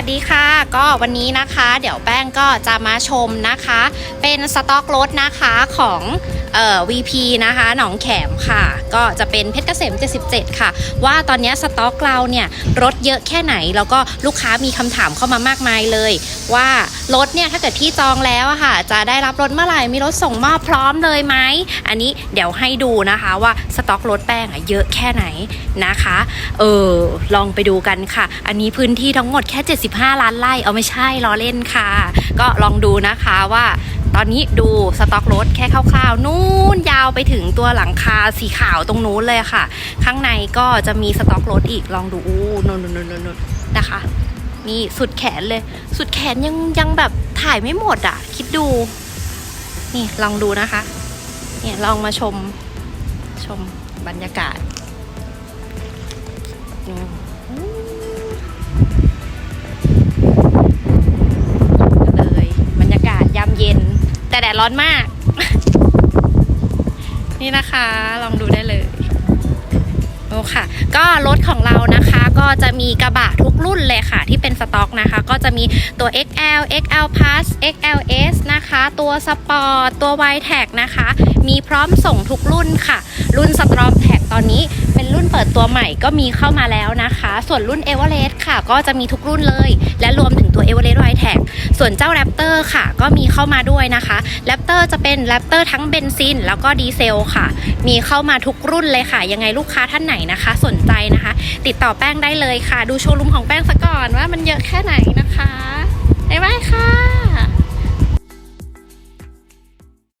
วัสดีค่ะ ก็วันนี้นะคะ เดี๋ยวแป้งก็จะมาชมนะคะ เป็นสต็อกรถนะคะของ เอ่อ VP นะคะหนองแขมค่ะ ก็จะเป็นเพชรเกษม 77 ค่ะ ว่าตอนนี้สต็อกเราเนี่ยรถเยอะแค่ไหน แล้วก็ลูกค้ามีคำถามเข้ามามากมายเลย ว่ารถเนี่ยถ้าเกิดที่จองแล้วอะค่ะ จะได้รับรถเมื่อไหร่ มีรถส่งมอบพร้อมเลยไหม อันนี้เดี๋ยวให้ดูนะคะว่าสต็อกรถแป้งอะเยอะแค่ไหนนะคะ เออ ลองไปดูกันค่ะ อันนี้พื้นที่ทั้งหมดแค่ 75 ล้านไร่ เอาไม่ใช่ล้อเล่นค่ะ ก็ลองดูนะคะว่า ตอนนี้ดูสต็อกรถแค่คร่าวๆ นู่นยาวไปถึงตัวหลังคาสีขาวตรงนู้นเลยค่ะ ข้างในก็จะมีสต็อกรถอีกลองดูอู้นนนนนนนะคะนี่สุดแขนเลย สุดแขนยังยังแบบถ่ายไม่หมดอะ คิดดู นี่ลองดูนะคะ เนี่ยลองมาชมชมบรรยากาศอืม ร้อนมาก นี่นะคะลองดูได้เลยโอ้ค่ะ ก็รถของเรานะคะก็จะมีกระบะทุกรุ่นเลยค่ะที่เป็นสต็อกนะคะ ก็จะมีตัว XL XL Plus XLS นะคะ ตัวสปอร์ตตัว y t a g นะคะ มีพร้อมส่งทุกรุ่นค่ะ รุ่นสตรอมแท็กตอนนี้เป็นรุ่นเปิดตัวใหม่ก็มีเข้ามาแล้วนะคะ ส่วนรุ่น e v e r e s t ค่ะ ก็จะมีทุกรุ่นเลย และ ส่วนเจ้าแรปเตอร์ค่ะ ก็มีเข้ามาด้วยนะคะแรปเตอร์จะเป็นแรปเตอร์ทั้งเบนซินแล้วก็ดีเซลค่ะ มีเข้ามาทุกรุ่นเลยค่ะ ยังไงลูกค้าท่านไหนนะคะ สนใจนะคะ ติดต่อแป้งได้เลยค่ะ ดูโชว์รูมของแป้งซะก่อน